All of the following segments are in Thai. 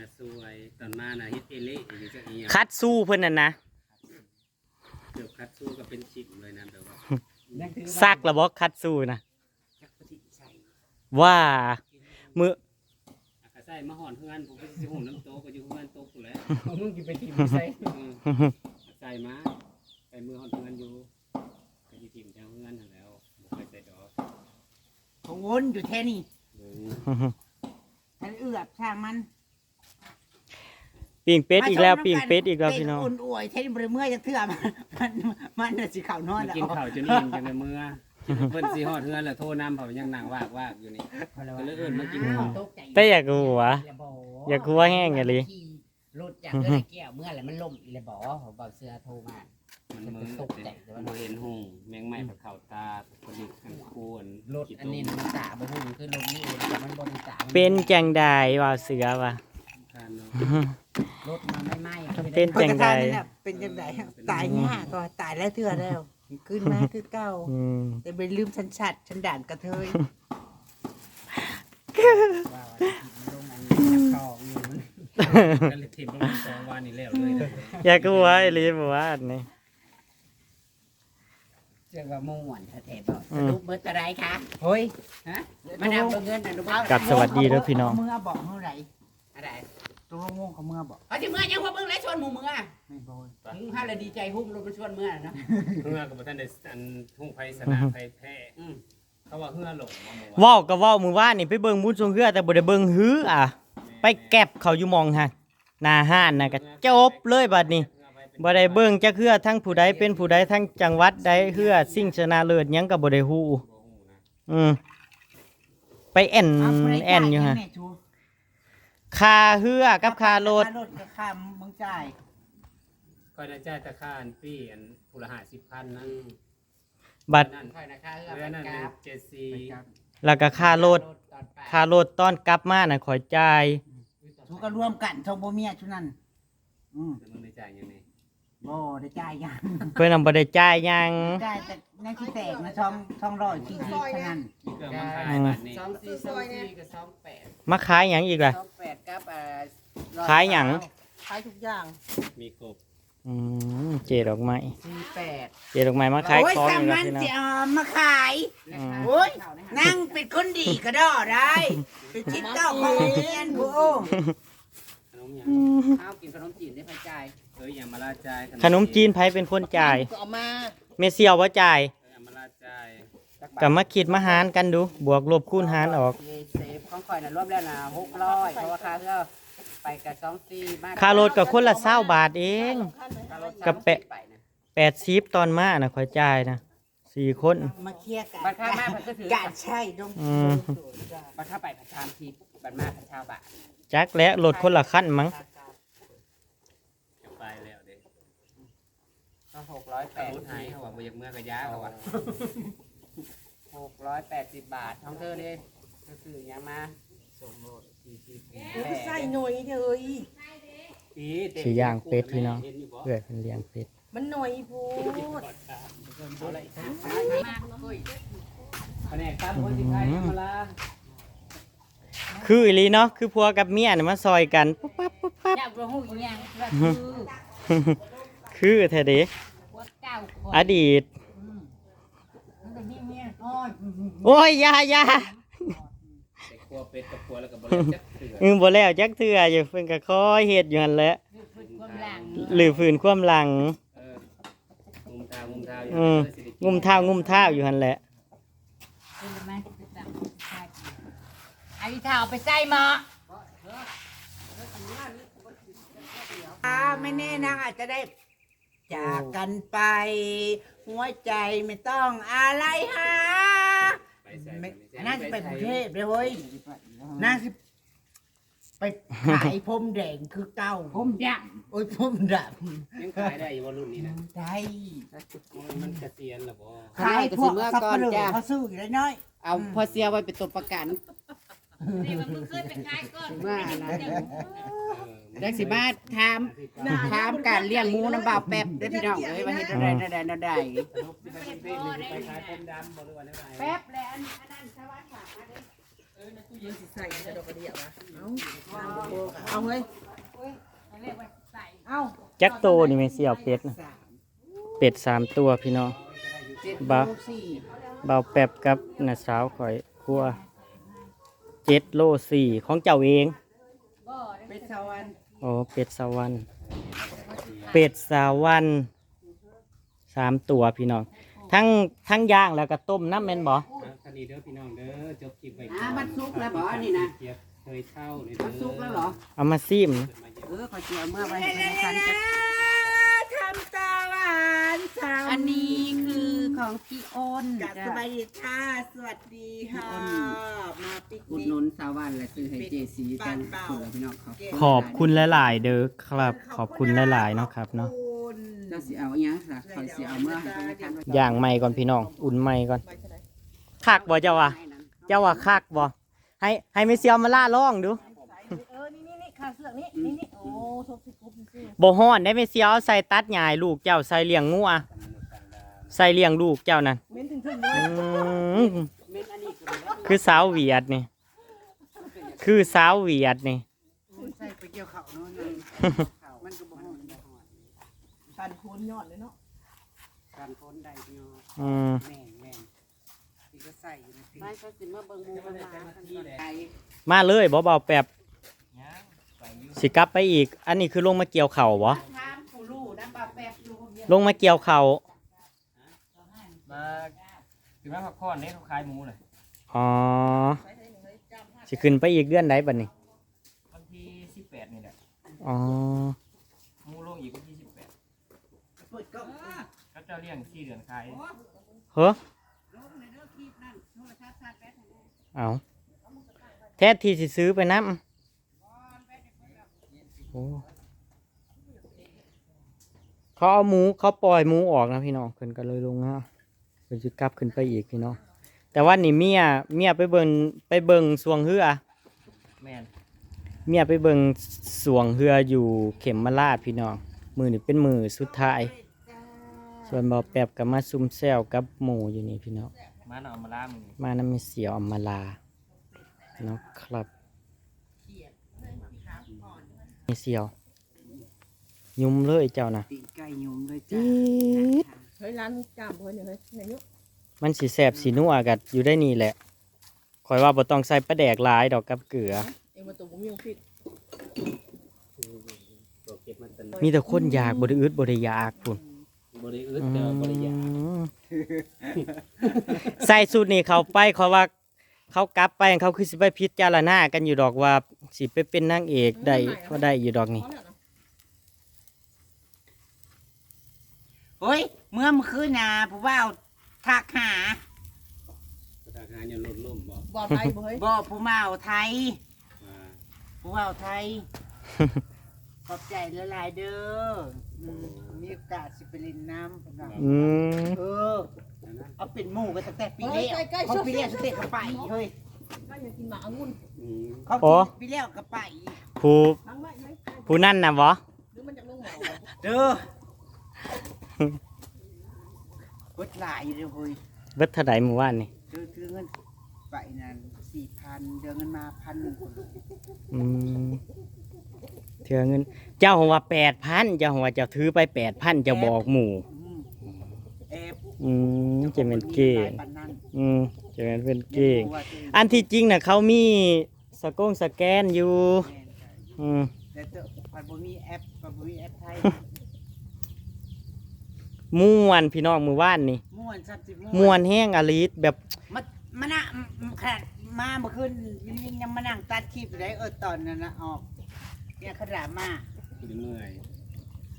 นะสวยตอนมานะเฮ็ดเอเล่อีกจะอีหยังคัดสู้เพิ่นนั่นนะเดี๋ยวคัดสู้ก็เป็นชิมเลยนะแบบว่ายังถือว่าซักระบอกคัดสู้นะจักปฏิใส่ว่ามืออากาใส่มาห่อนเพื่อนผมก็สิหุ่มน้ำโต๊ะก็อยู่เพื่อนโต๊ะกูแหล้วเอามึงกินไปทีมใส่ใส่มาใส่มือห่อนเพื่อนอยู่ก็สิทิมแถวเพื่อนนั่นแหล้วบ่เคยใส่ดอกของวนอยู่แท่นี้เบิ่งฉันเอือบช่างมัน ปิ่งเป็ดอีกแล้วปิ่งเป็ดอีกแล้วพี่น้องอุ่นอวยแท่นี้บริเมื่อยจะเถื่อมันมันมันน่ะสิเขานอนมาแล้วกินข้าวจนอิ่มจังในมือเพิ่นสิฮอดเพื่อนแล้วโทรนำเขายังนั่งวากวากอยู่นี่ก็เลยเอิ้นมากินข้าวตกใจแต่อยากรู้วะแล้วบ่อยากรู้ว่าแห้งอะลิขี่รถจากเพื่อนไอ้แก้วเมื่อไหร่มันล่มอีเลยบ่ผมบอกเสื้อโทรมามันมือตกใจบ่เห็นหุ่งแมงไหม้ผักเข้าตาคนนี้ขันคูนรถอันนี้น่ะมันจ่าบ่ฮู้คือลมนี่เองแต่มันบ่ได้จ่ามัเป็นจังใดว่าเสือว่ะทานเนาะ รถมันไม่ไหม้เป็นจังใดนี่น่ะเป็นจังไดตายง่ายก็ตายแล้วเถื่อแล้ว ขึ้นมาคือเก่าอืมแต่ไปลืมฉันชัดฉันด่านกระเทยว่าว่าที่มันลงอันนี้คองอยู่มันก็เลยทิมลงสองวันนี่แล้วเลยนะอยากรู้ว่าไอ้ลีบอกว่าอันนี้เรียกว่าม่วนแท้ๆบ่อืสมรุปเบิดอะไรคะเฮ้ยฮะมานำเงินอนุบาลกับสวัสดีเด้อพี่น้องเมื่อบอกเมื่อไหร่ อะไรตัวงงเขาเมื่อบอกเขาจะเมื่อยังว่าเบิ่งแล้วชวนหมู่เมื่อไม่บอยมึงห้าเลยดีใจหุ้มรถมันชวนเมื่อนะเฮือกับท่านได้อันทุ่งไฟสนามไฟแพ้อืมเขาว่าเฮือหลงมาเมื่อวานเว้าก็เว้ามือว่านนี่ไปเบิ่งบุญทรงเรือแต่บ่ได้เบิ่งหื้ออะ ไปแก็บเขาอยู่หมองฮะหน้าห้านน่ะก็จบเลยบัดนี้บ่ได้เบิ่งจักเฮือทั้งผู้ใดเป็นผู้ใดทั้งจังหวัดใดเฮือสิ่งชนะเลิศหยังก็บ่ได้ฮู้อืมไปแอนแอนอยู่ฮะ ค่าเฮือกับค่ารถ ค่ารถกับค่ามึงจ่ายก็ได้จ่ายตะค่าอันปี้อันผู้ละห้าสิบพันนั่นบัตรนั่นค่อยนะคะเอื้อเรือไปนั่นกราบเจ็ดสี่แล้วก็ค่ารถตอนไปค่ารถตอนกลับมาน่ะขอยจ่าย ทุกก็ร่วมกันทงบ่เมียชุนั้น อืมแต่มึงได้จ่ายยังไง บ่ได้จ่ายหยังเพิ่นน่ะบ่ได้จ่ายหยังจ่ายแต่ในที่แตกนะช่องช่องร้อยที่ที่เท่านั้นนี่ก็มาขายบัตรนี่สองสี่สองสี่กับสองแปดมาขายหยังอีกล่ะ สองแปดกับอ่าขายหยัง ขายทุกอย่างมีกบอืมเจดอกไม้สี่แปดเจดอกไม้มาขายโอ้ยของสาอีกแล้วมันพี่น้องจะเอามาขายอืมโอ้ยนั่งเป็นคนดีก็ได้ได้เป็นชิดเก้าของเรียนผู้โอ้ขนมยังข้าวกินขนมจีนได้พระจ่ายเอ้ยอย่ามาลาจ่ายขนมจีนไผเป็นคนจ่ายก็เอามาเมเซียวว่าจ่ายอย่ามาลาจ่ายก็มาคิดมาหารกันดู บวกลบคูณหารออก เซฟของข่อยน่ะรวมแล้วนะหกร้อยเพราะว่าค่าเพื่อไปกับสองสี่มากค่ารถก็คนละ20บาทเอง ค่ารถกับแปะไปนะ80ตอนมาน่ะขอยจ่ายนะสี่คน มาเคลียร์กันบัตรค่ามามันก็ถือการใช่ตรงอืม บัตรค่าไปประชามทีบัตรมาประชาบาทจักและรถคนละคันมั้ง จะไปแล้วเด็ก ก็หกร้อยแปแต่ดรถหายเขาว่าบ่อยากเมื่อกระยาเขาว่าหกร้อยแปดสิบบาทท้องเธอเลยก็คือยังมาส่งโลดสี่สิบแปดใส่หน่อยเลยปีเต็มสิย่างเป็ดพี่น้อง เห็อยู่บ่เพื่อเป็นเลี้ยงเป็ดมันหน่อยพูดเอาอะไรครับแผนกตามคนสิขายธรรมดาคืออีหลีเนาะคือผัวกับเมียน่ะมาซอยกันปุ๊บปั๊บปุ๊บปั๊บเจ้าประหูยังว่าคือ คือแท้เด้พว กเจ้าคนอดีตมันก็มีเมียโอ้ยโอ้ยอยาอยาแต่ครัวเป็ดกับครัวแล้วก็บ่ได้จักเถื่ออืมบ่แล้วจักเทื่ออยู่เพิ่นก็คอยเฮ็ดอยู่หั่นแหละคือความหลังหรือฝืนความหลัง เอองุมเท้างุมเท้าอยู่อืม เออสิได้กินงุมเท้างุมเท้าอยู่หั่นแหละ เป็นไหมไอ้เท้าไปใส่หมออ่าไม่แน่นางอาจจะได้ จากกันไป หัวใจไม่ต้องอะไรหาไปใส่ไม่ไปใส่อันนั่นจะไปกรุงเทพเลยเว้ยนางสิไปขายพรมแดงคือเก่าผมดโอ้ยพรมดยังขายได้อยู่ว่ารุ่นนี้นะำได้มันมันเกษียณแล้วบ่ขายพวกสับปะรดเขาซื้ออยู่ได้น้อยำเอาพอเสียไว้เป็นตัวประกันนี่มันมึงเคยไปขายก่อนเมื่อนะ เออ ได้สิมาถามถามการเลี้ยงหมูน้ำบ่าวแป๊บได้อพี่น้องเอ้ยว่าเฮ็ดได้ได้ได้ไดำบ่หรือว่าได้แป๊บแล้วอันอันนั้นชาวบ้านฝากมาเด้อใส่กระดกกระเดียวะเอาเอาเฮ้ยเรียกว่าใส่เอาจักโตนี่แม่เสี่ยวเป็ดนะเป็ดสามตัวพี่น้องเจ็ดบะโลสี่เบาแป๊บกับน้าสาวข่อยครัวเจ็ดโลสี่ของเจ้าเองเป็ดสวรรค์ โอ้เป็ดสวรรค์เป็ดสวรรค์สามตัวพี่น้อง ทั้งทั้งย่างแล้วก็ต้มน้ำแม่นบ่อะคันนี้เด้อพี่น้องเด้อจบคลิปไปอ่ามันสุกแล้วบ่อันนี่นะเทียบเคยเช่าเลยมันสุกแล้วเหรอ เอามาซิม เออขอเจียวเมื่อไว้ให้ทันจะ ทำตาหวานสาวอันนี้คือของพี่อ้นกับสบายดีค่ะสวัสดีค่ะมาปิกอุดนิหนุกนสาววันและซื้อให้เจสีจังคุณพี่น้องเขาขอบคุณหลาย ๆ เด้อครับ ขอบคุณหลาย ๆ เนาะครับเนาะคุณเจ้าสิเอาอหยังค่ะคอยสิเอาเมื่อให้เพิ่นได้ทานไว้ย่างใหม่ก่อนพี่น้อง อุ่นใหม่ก่อน คักบ่เจ้าว่ะเจ้าว่าคักบ่ ให้ให้ไม่เซียวมาล่าล่องดูเออนี่นี่นี่ ขาเสือกนี่นี่นี่โอ้ทบสิกุ๊บซื่อบ่ฮ้อนได้ไม่เซียวเอาใส่ตัดหญ้าให้ลูกเจ้าใส่เลี้ยงงัวใส่เลี้ยงลูกเจ้านั่นเม้นถึงถึงอืมคือสาวเวียดนี่ คือสาวเวียดนี่ ใส่ไปเกี่ยวข้าวเนาะนั่นข้าวมันก็บ่ฮ้อนบ่ฮ้อนการโคนยอดเลยเนาะการคนได้พี่น้องอืมแม่นแม่นที่ก็ใส่อยู่ในปีไม่ก็สิมาเบิ่งหมูมันมาไก่มาเลยบ่เบาแป๊บ สิกลับไปอีก อันนี้คือลงมาเกี่ยวเข่าวบ่ถามผู้รู้น้ำปลาแป๊บอยู่คนเดียวลงมาเกี่ยวเข่าวมาถือว่าพักผ่อนเนี่ยเขาขายหมูเลยอ๋อสิขึ้นไปอีกเดือนใดบัดนี้วันที่สิบแปดนี่แหละอ๋อหมูลงอีกวันที่สิบแปดเปิดกล้องก็เจ้าเลี้ยงสี่เดือนขายเฮ้อเอาแท้ที่สิซื้อไปน้ำโอ้ เขาเอาหมูเขาปล่อยหมูออกนะพี่น้องเพิ่นก็เลยลงนะเพิ่นจะกลับขึ้นไปอีกพี่น้องแต่ว่านี่เมียเมียไปเบิ่งไปเบิ่งสวงเฮือแม่นเมียไปเบิ่งสวงเฮืออยู่เข็มมาลาดพี่น้องมือนี่เป็นมือสุดท้าย ส่วนบอแป๊บกับมาซุ่มแซวกับหมูอยู่นี่พี่น้องมาเอามาล่ามึงมาน้ำมีเสียวอำมาลาเนาะครับ มีเสียว ยุ่มเลยเจ้านะปีกไก่ยุ่มเลยจ้าเฮ้ยร้านจามเฮ้ยเนี่ยเฮ้ยเนี่ยยุมันสีแสบสีนัวกัดอยู่ได้นี่แหละคอยว่าบ่ต้องใส่ปลาแดกหลายดอกกับเกลือ เองมาตุ่มมีผิดตัวเก็บมันเป็นมีแต่คนอยากบ่ได้อึดบ่ได้อยากพุ่นบริอึดแต่ว่าบริยาอืมใส่สูตรนี่เขาไปเขาว่า เขากลับไปเขาคือสิไปพิจารณากันอยู่ดอกว่า สิไปเป็นนางเอกได้ก็ได้อยู่ดอกนี่เฮ้ย เมื่อมื่อคืนนะผู้ว่าทักหาทหารยังลดล่มบอกบอลไทยเฮ้ยบ่ผู้เมาไทยมาผู้เมาไทย ขอบใจละลายๆเด้ออืมมีโอกาสสิไปเล่นน้ำพุ่นน่ะอืมเออเอาเป็นหมู่กันตั้งแต่ปีแรกเขาปีแรกสเตะเขาไปเฮ้ย ก็อยากกินหมาองุ่นอืมเขากินปีแรกก็ไปผู้ทั้งไม่ไม่ผู้นั่นน่ะบ่หรือมันจะลงหมอเด้อเบิดหลายอยู่เด้อเฮ้ยเบิดเท่าใดหมู่บ้านนี่เดือคือเงินไปนั่นสี่พันเดือนเงินมาพันหนึ่งอืมเถื่อเงิน เจ้าของว่า8,000เจ้าของว่าเจ้าถือไป8,000เจ้าบอกหมู่เอฟอืมจะเป็นเก่งปันนั้นอืม จะเป็นเก่ง อันที่จริงน่ะเขามีสกงสแกนอยู่อืมแต่เตอพันบ่มีแอปพันบ่มีแอปไทยม่วนพี่น้องมือว่านนี่ม่วนสับสิบม่วนแห้งอลิสแบบมันมันน่ะขนาดมาเมื่อคืนวินวินยังมานั่งตัดคลิปอยู่ได้เออตอนนั้นนะออกเนี่ยขนาดมาคือเมื่อย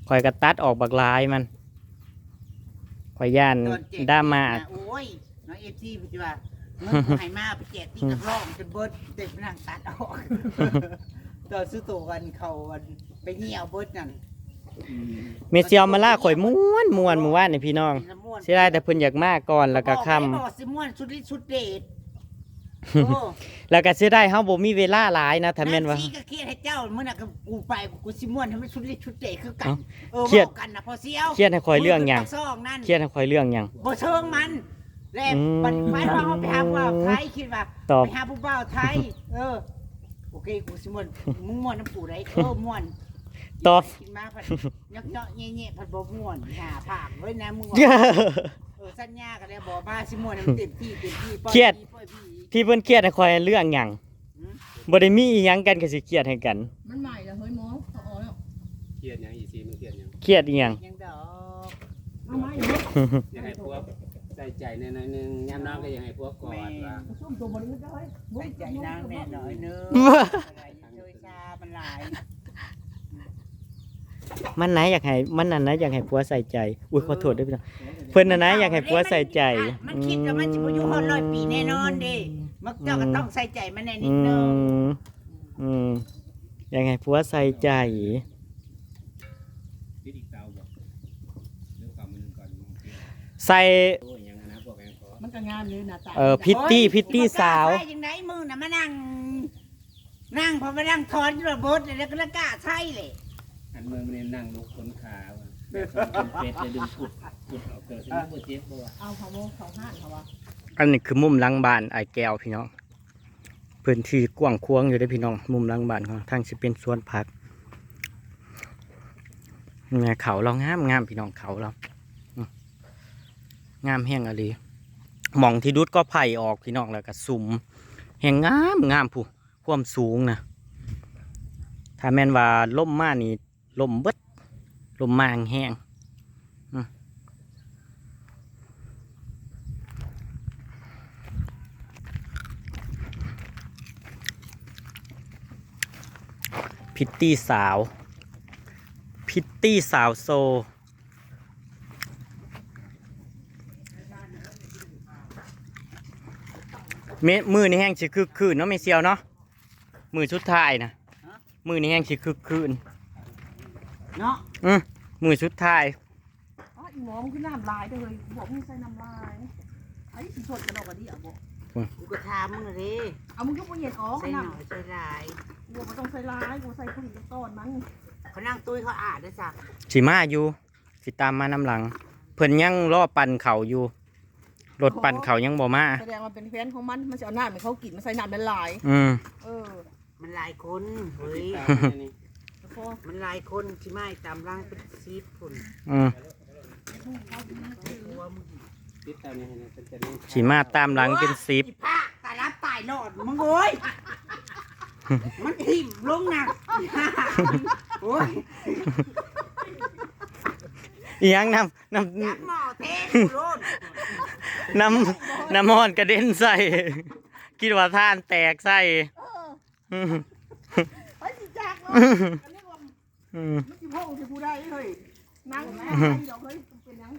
คอยกระตัดออกบักลายมันคอยย่านตอนเจ็ดด้ามาน่ะโอ้ย น้องเอฟซีปัจจุบันเงินกูให้มาไปแจกที่นักร้องจนเบิดเด็กมานั่งตัดออกตอนซื้อตัวกันเขาวันไปเหี่ยวเบิดนั่นเมเซียวมาล่าข่อยม่วนม่วนมือว่านนี่พี่น้องน้ำม่วนเสียดายแต่เพิ่นอยากมาก่อนแล้วก็ค่บอกบอกสิม่วนชุดฤทธิ์ชุดเดชโอ้ำแล้วก็เสียดายเฮาบ่มีเวลาหลายนะถ้าแม่นว่างซีก็เครียดให้เจ้าเมื่อน่ะก็กูไปกูสิม่วนให้มันชุดฤทธิ์ชุดเดชคือกัน เอ้าเออเครียด บอกกันนะพอเสียวเครียดให้ข่อยเรื่องหยังมืปากซองนั่นเครียดให้ข่อยเรื่องหยังบ่เชิงมัน แล้วอืมปันหมายว่าเขาไปหาผู้บ่าวไทยคิดว่าตอบ ไปหาผู้บ่าวไทย เออเคกูสิม่วนมึงม่วนน้ำปูได้เออม่วนตอบ กินมาผัดยักเนาะแง่ๆผัดบ่ม่วนหาผากไว้นะมึงว่าเออสัญญากันแล้วบ่มาสิม่วนให้มันเต็มที่เต็มที่ปล่อยเครียดพี่ปล่อยพี่ที่เพิ่นเครียดให้คอยเรื่องหยังบ่ได้มีอีหยังกันก็สิเครียดให้กันมันใหม่แล้วเฮ้ยหมอเขาออกแล้วเครียดหยังอีซีมันเครียดหยังเครียดอีหยังยังดอก เอาไหมเนาะอยากให้พวก ใส่ใจในหน่อยๆหนึงยามน้ำก็อยากให้พวกกอดว่าส้มตัวบริสุทธิ์ได้ใส่ใจนางแน่หน่อยเนึงอะไรเชยชามันหลายมันไหนอยากให้มันนั่นนะอยากให้ผัวใส่ใจ อุ้ยขอโทษด้วยพี่น้องเพิ่นน่ะนะอยากให้ผัวใส่ใจมันคิดว่ามันสิบ่อยู่ฮอดร้อยปีแน่นอนเด้มักเจ้าก็ต้องใส่ใจมันแน่นิอืดนึงมอืมอยากให้ผัวใส่ใจปิดอีกเตาบ่เรื่องความมันหนึงก่อนมองเที่ยวใส่ มันก็งามเลยนะตาเอ่อพิตตี้พิตตี้สาวโอ้ยสิบ่กล้ใส่จังไดมึงน่ะมานั่ง นั่งพอมานั่งถอนอยู่ระบดแล้วก็ละกล้าใช่เลยอันเมืองมันนี่นั่งลุกคนขาว่ะแบบคนเป็ดเลยดึงปุดปุดออกเกิดสิบ่เจ็บบ่วะเอาเขาโมเขาห้านเขาวะอันนี้คือมุมหลังบ้านไอ้แก้วพี่น้องพื้นที่กว้างควางอยู่ได้อพี่น้อง มุมหลังบ้านของทางสิเป็นสวนผักเนี่ยเขาเรางามงามพี่น้องเขาเราอืมงามแห้งอะไร หมองที่ดุดก็ไผ่ออกพี่น้องแล้วก็สุ่มแห้งงามงามผู้ความสูงนะถ้าแม่นว่าล่มมานี่ล่มเบิดล่มมาแห้งพิตตี้สาว พิตตี้สาวโซ เมมือนี่แห้งสิคึกคืนเนาะไม่เซียวเนาะมือชุดท้ายนะมือนี่แห้งสิคึกคืนเนาะอืมมือชุดท้ายอ๋ออีหมอมันคือน้ำลายเด้อเลยบอกมึงใส่น้ำลายไอ้สิสดกระดอกกระดิ่งบอกกูก็ถามมึงเลยเอามึงก็บ่เย็นออกใส่หน้น่อยใส่หลายำกูก็ต้องใส่ลายกูใส่ผลิตต้นมันเขานั่งตุ้ยเขาอาดด้วยจ้ะสิมาอยู่สิตามมาน้ำหลัง เพิ่นยังรอปั่นเขาอยู่ รถปั่นเขายังบ่มาแสดงว่าเป็นแฟนของมัน มันจะเอาน้ำให้เขากินมันใส่น้ำละลาย อืมเออมันหลายคนเฮ้ยเตาเนี่ยนี่แล้วพอมันหลายคนที่ไม่ตามร่างเป็นซีดฝุ่นอืมปิดเตาเนี่ยให้นะเป็นจะนี่สิมาตามหลังเป็นสิบอีผ้าตายรับตายโลดมึงโอ้ยมันทิ่มลงหนักโอ้ยอีหยังน้ำน้ยักหม้อเทกูโลดำ น้ำน้ำมอนกระเด็นใส่คิดว่าท่านแตกใส่เอออืมไอ้สิจากเนาะอันนี้ว่ามันสิพ่อสิผู้ได้เฮ้ยนั่งแม่เดี๋ยวเฮ้ยเป็นหยัง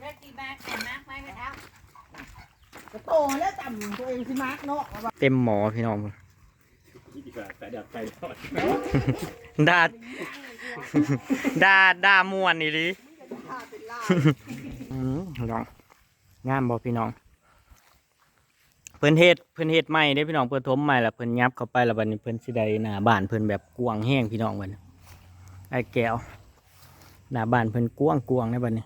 เล็กกี่บาทแต่มากไม่กระทับโตแล้วต่ำตัวเองสิมากเนาะเต็มหมอพี่น้องดาดดาดาดามวนนี่ดิลอง งามบ่พี่น้อง เพิ่นเฮ็ดเพิ่นเฮ็ดใหม่เด้พี่น้องเพิ่นถมใหม่ล้วเพิ่นยับเข้าไปล้วบัดนี้เพิ่นสิได้หน้าบ้านเพิ่นแบบกวางแห้งพี่น้องเพิ่นไอ้แก้วหน้าบ้านเพิ่นกวางกวางในบัดนี้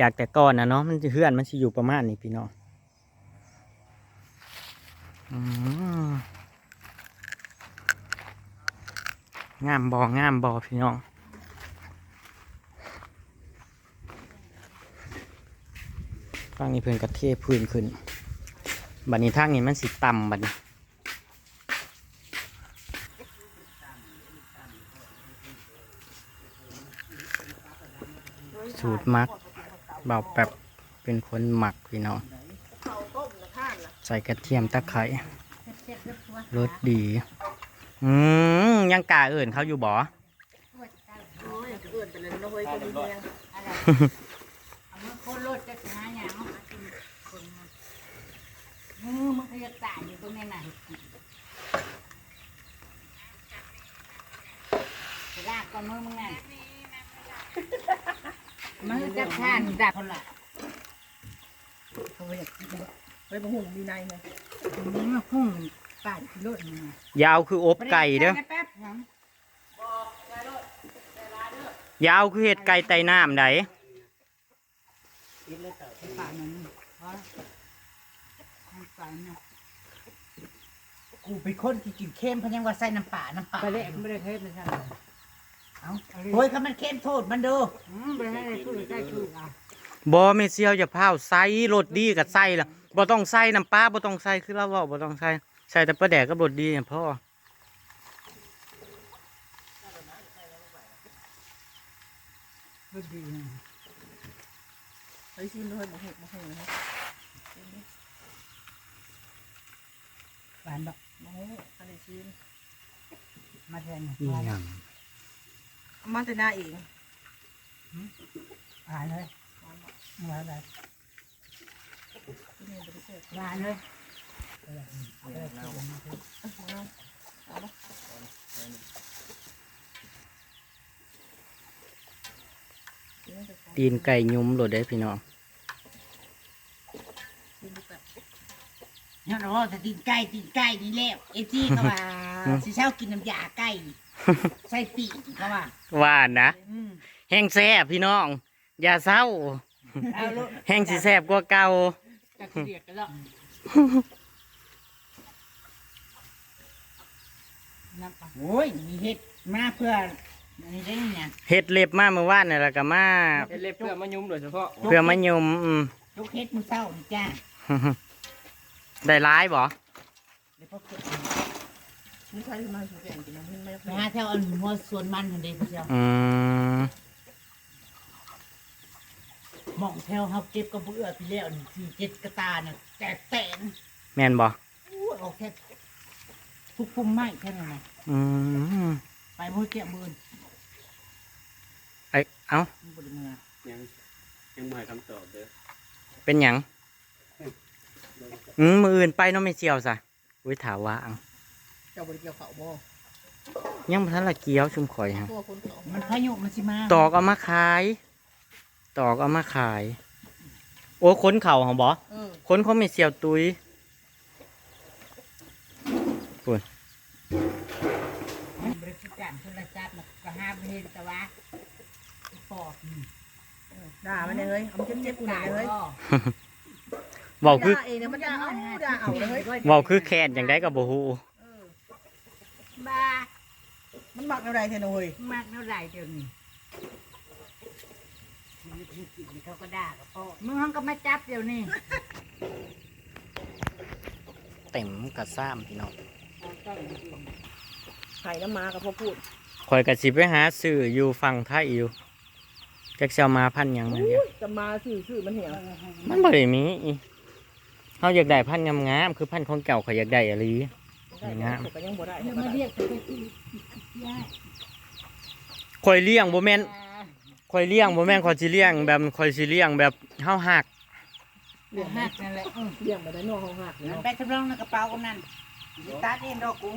จากแต่ก่อนนะเนาะมันสิเฮือนมันสิอยู่ประมาณนี้พี่น้องงามบ่งามบ่พี่น้อง ฝั่งนี้เพิ่นกระเทพื้นขึ้น บัดนี้ทางนี้มันสิต่ำบัดนี้สูตรมักเบาแบบเป็นคนหมักพี่น้องเขาต้มนะข้างนะใส่กระเทียมตะไคร้รสดี อืมยังกล้าเอื่นเขาอยู่บ่โอ้ยเกิดไปเลยนะเว้ยคนนี้แดงเอามือโคตรโลดจะหาอย่างเอามากินคนมา มือมันขยับตายอยู่ตรงนี้น่ะไปลากก่อนมือมึงน่ะมันจะผ่านดับคนละเขาอยากกินไปบะหุ่งมีในไงนี่มาหุ้งป่านกิโลนึงยาวคืออบไก่เด้อยาวคือเห็ดไก่ไตน้ำไดป่านนั้นเพราะทางสายนะ กูเป็นคนที่กินเค็มเพราะยังว่าใส่น้ำปลาน้ำปลาไปเละไม่ได้เทสนะใช่ไหมเอ้าโอ้ยถ้ามันเค็มโทษมันดูอืมไปให้คือได้คืออะบ่แม่เซียวอย่าพาวใส่รสดีกับใส่ล่ะบ่ต้องใส่น้ำปลาบ่ต้องใส่คือเราเว้าบ่ต้องใส่ใส่แต่ปลาแดกกับรสดีเนี่ยพ่อไปชิมด้วยหมูเห็ดหมูเห็ดนะหวานบอก หมูเห็ดอันนี้ชิมมาแทนอีหยังเอามาแต่หน้าเองหวานเลยหวานเลยที่นี่บริเศษหวานเลยตีนไก่ยุ้มโลดได้พี่น้อง เนี่ยเราว่าแต่ตีนไก่ตีนไก่นี่แล้วเอจี้ก็ว่าสิเช้ากินน้ำยาไก่ใส่ปีกก็ว่าว่านะอืมแห้งแซ่บพี่น้อง อย่าเศร้า เอาลูกแห้งสิแซ่บกว่าเก่าจะเกลียดกันแล้วน้ำปลาโอ้ยมีเห็ดมาเพื่ออันนี้ได้เนี่ยเฮ็ดเล็บมาเมื่อวานนี่แล้วก็มาเล็บเพื่อมายุ่มโดยเฉพาะเพื่อมายุมอืม ลูกเห็ดมือเศร้านี่จ้า ได้ร้ายบ่เดี๋ยวพอเก็บไม่ใช่ที่มาสุดแก่งกินน้ำเห็ดไม่ไปหาแถวอันหัวสวนมันทันเดีพี่เจ้าอืมหมองแถวเฮาเก็บกระเบื้อพี่แล้วนี่ที่เจ็ดกระตาเนี่ยแตกแตนแม่นบ่อู้ยออกแค่ทุกพุ่มไม้แค่นั้นนะอืมไปมือเกี่ยมือไอ้เอ้ามันบไดมือยังยังไม่ให้คำตอบเด้อเป็นหยัง อืมมืออื่นไปเนาะไม่เซียวซะอุ้ยถาวาอังเจ้าบริเกี่ยวเขาบ่ยังบ่ทันละเกี้ยวชุมข่อยฮะตัวคนเขามันพายุมันสิมาตอกเอามาขาย ตอกเอามาขาย โอ้ค้นเข่าของบ่เออค้นเขาไม่เซียวตุยมันบริการโทรศัพท์น่ะก็ห้ามเห็นแต่ว่าปอดนี่ด่ามันเลยเอามันเจ็บๆกูหน่อยเลย เว้าคือด่าเองนะมันด่าเอาด่าเอาเลยเว้าคือแค้นจังได้ก็บ่ฮู้บ้ามันบักอะไรเทนโอยมากเท่าไหร่เดี๋ยวนี้ชีวิตมีกินเขาก็ด่ากับพ่อมึงห้องก็มาจับเดี๋ยวนี้เต็มกระซ้ำพี่น้องไข่น้ำมากับพ่อพูดข่อยก็สิไปหาซื้ออยู่ฝั่งไทยอยู่จักสิเอามาพันหยังมันเนี่ยจะมาสื่อสื่อมันเหี่ยวมันบ่ได้มีอี เฮาอยากได้พันธุ์งามๆคือพันธุ์ของเก่าข่อยอยากได้อะลีได้งามก็ยังบ่ได้เดี๋ยวมาเรียกเขาไปที่ยาข่อยเลี้ยงบ่แม่นข่อยเลี้ยงบ่แม่นข่อยสิเลี้ยงแบบข่อยสิเลี้ยงแบบเฮาหักเรื่องหักนั่นแหละเออเลี้ยงมาได้นอกห้องหักมันเนาะไปทำรองในกระเป๋ากันนั่นสิตัดเองดอกกู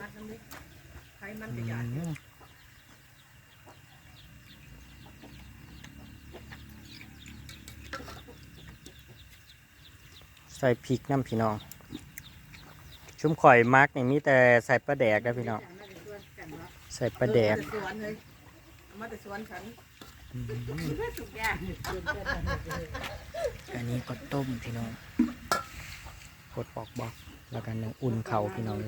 มัดน้ำเล็กไข่มันจะหยาด ใส่พริกน้ำพี่น้อง ชุมข่อยมักนี่มีแต่ใส่ปลาแดกนะพี่น้อง ใส่ปลาแดกสวนเลยเอามาแต่สวนฉันทุกอย่างอันนี้ก็ต้มพี่น้องกดปอกบอกแล้วกันหนึ่งอุ่นเข่าพี่น้อง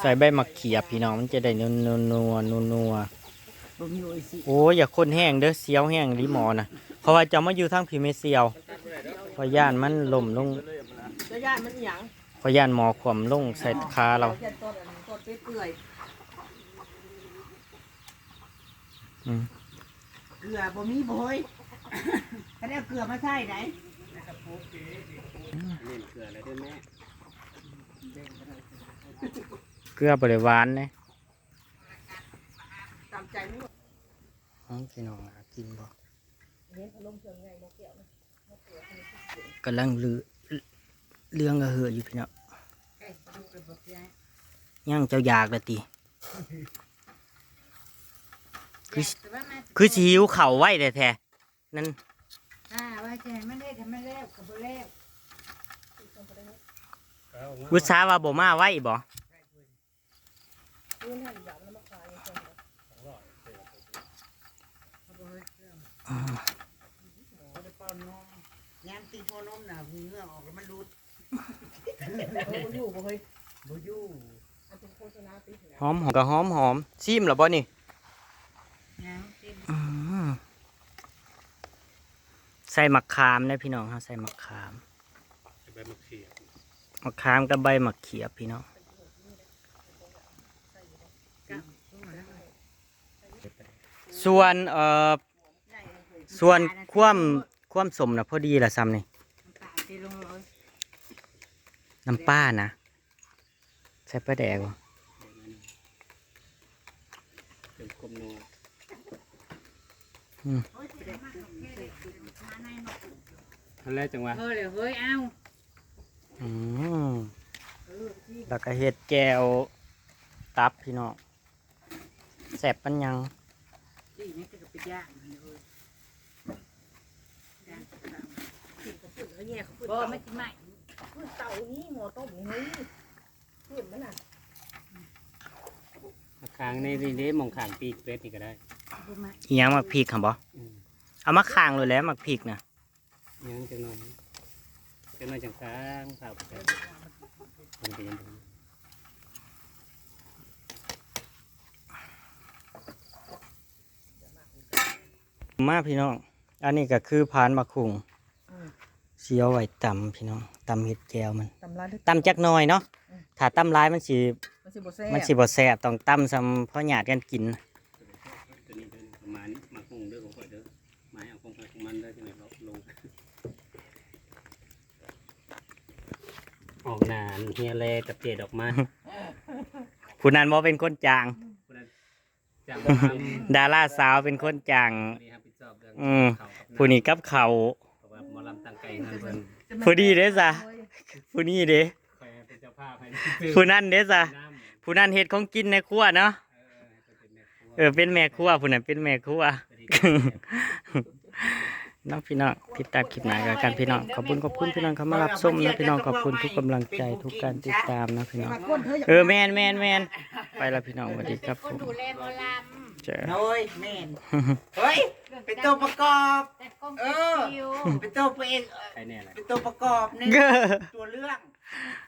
ใส่ใบมะเขียบพี่น้องมันจะได้นัวนัวนัวนัวนัว บ่มีโอ้ยสิโอ้ยอย่าคนแห้งเด้อเสียวแห้งลิหมอนะเพราะว่าจะมาอยู่ทางผีเมเซียวเพราะย่านมันล่มลงจะญาติมันอีหยังเพราะย่านหมอขวมลงใส่ขาเราจะต้นอันนี้ต้นเปื่อยอืมเกลือบ่มีบ่เฮ้ยถ้าได้เอาเกลือมาใส่ไหนนี่มันเกลืออะไรด้วยแม่เกลือบริวานเนี่ยๆตามใจไม่หม ดพี่น้องหากินบ่เห็นอารมณ์เชิงไงนกแก้วนะกำลังลือเรื่องกระเหืออยู่พี่น้องย่างเจ้าอยากละติคือคือสิหิวเข่าวไว้แต่แท้ๆนั่นอ่าว่าจะให้มันได้ทำไม่แล้วก็บ่แล้ววุษาว่าบ่มาไว้บ่ ยอมหอกมรกะหอมหอมซีมหรอบอนี่ใส่มะขามนะพี่น้องฮะใส่มะขามมะขมะขามกับใบมะเขียบพี่น้องส่วนเอ่อ ส่วนความความสมนะพอดีละซ้ำนี่ตาที่ลงเลยน้ำป้านะใส่ปลาแดกบ่เป็นกลมนัวโอ้ยเด็กมากของแค่เด็กมาในมาอันแรกจังหวะเฮ้ยเลยเฮ้ยเอ้าอืมแล้วก็เห็ดแก้วตับพี่น้องแสบปัญญังที่นี่จะกับไปย่างเลยย่าง กินกับ ฝุ่นแล้วแย่เขาฝุ่นบ่เต่าไม่กินใหม่ฝุ่นเต่านี่หมอต้มนี่ฝุ่นมันน่ะมาค้างในนี่เด้มองขางปีกเป็ดนี่ก็ได้บ่มาอีหยังมักพริกค่ะบ่อืมเอามาข้างเลยแหล้วมักพริกนะยังจังหน่อยจังหน่อยจังค้างข้าวไปมันก็ยังดีมาพี่น้อง อันนี้ก็คือพานมะคุง เสียวไว้ตำพี่น้องตำเห็ดแก้วมันตำร้านตำจักหน่อยเนาะถ้าตำร้ายมันสิมันสิบ่แซ่บมันสิบ่แซ่บต้องตำซ้ำเพราะหยาดกันกินตัวนี้เด้อประมาณนี้มาคงเด้อของข่อยเด้อไม้เอาของข่อยของมันเด้อจังไหนเราลงออกหนานเฮียแลกับเจดออกมาผู้นั้นบ่เป็นคนจางคนนั้นจำมาดาราสาวเป็นคนจางวันนี้ครับผิดชอบเรื่องอืมข่าวกับผู้นี้กับเขา อลำตั้งไก่เงินเพิ่นผู้ดีเด้อจ้ะ ผู้นี้เด้คอยเป็นเจ้าภาพให้ผู้นั้นเด้อจ้ะน้ำผู้นั้นเฮ็ดของกินในครัวเนาะเออให้เพิ่นเป็นแม่ครัวเออเป็นแม่ครัวผู้นั้นเป็นแม่ครัวสวัสดีครับน้องพี่น้องติดตามคลิปหน้ากันพี่น้องขอบคุณขอบคุณพี่น้องเข้ามารับชมนะพี่น้องขอบคุณทุกกำลังใจทุกการติดตามนะพี่น้องมาก้นเธออยากเออแมนแมนแมนไปแล้วพี่น้องสวัสดีครับคนผมดูแลหมอลเจอำโอ้ยแม่นเฮ้ย Vâng, เป็นตัวประกอบ แต่กล้องเอเป็นอคิวเป็นตัวเอกใครแน่ล่ะเป็นตัวประกอบหนึงเก้อ ตัวเรื่องเ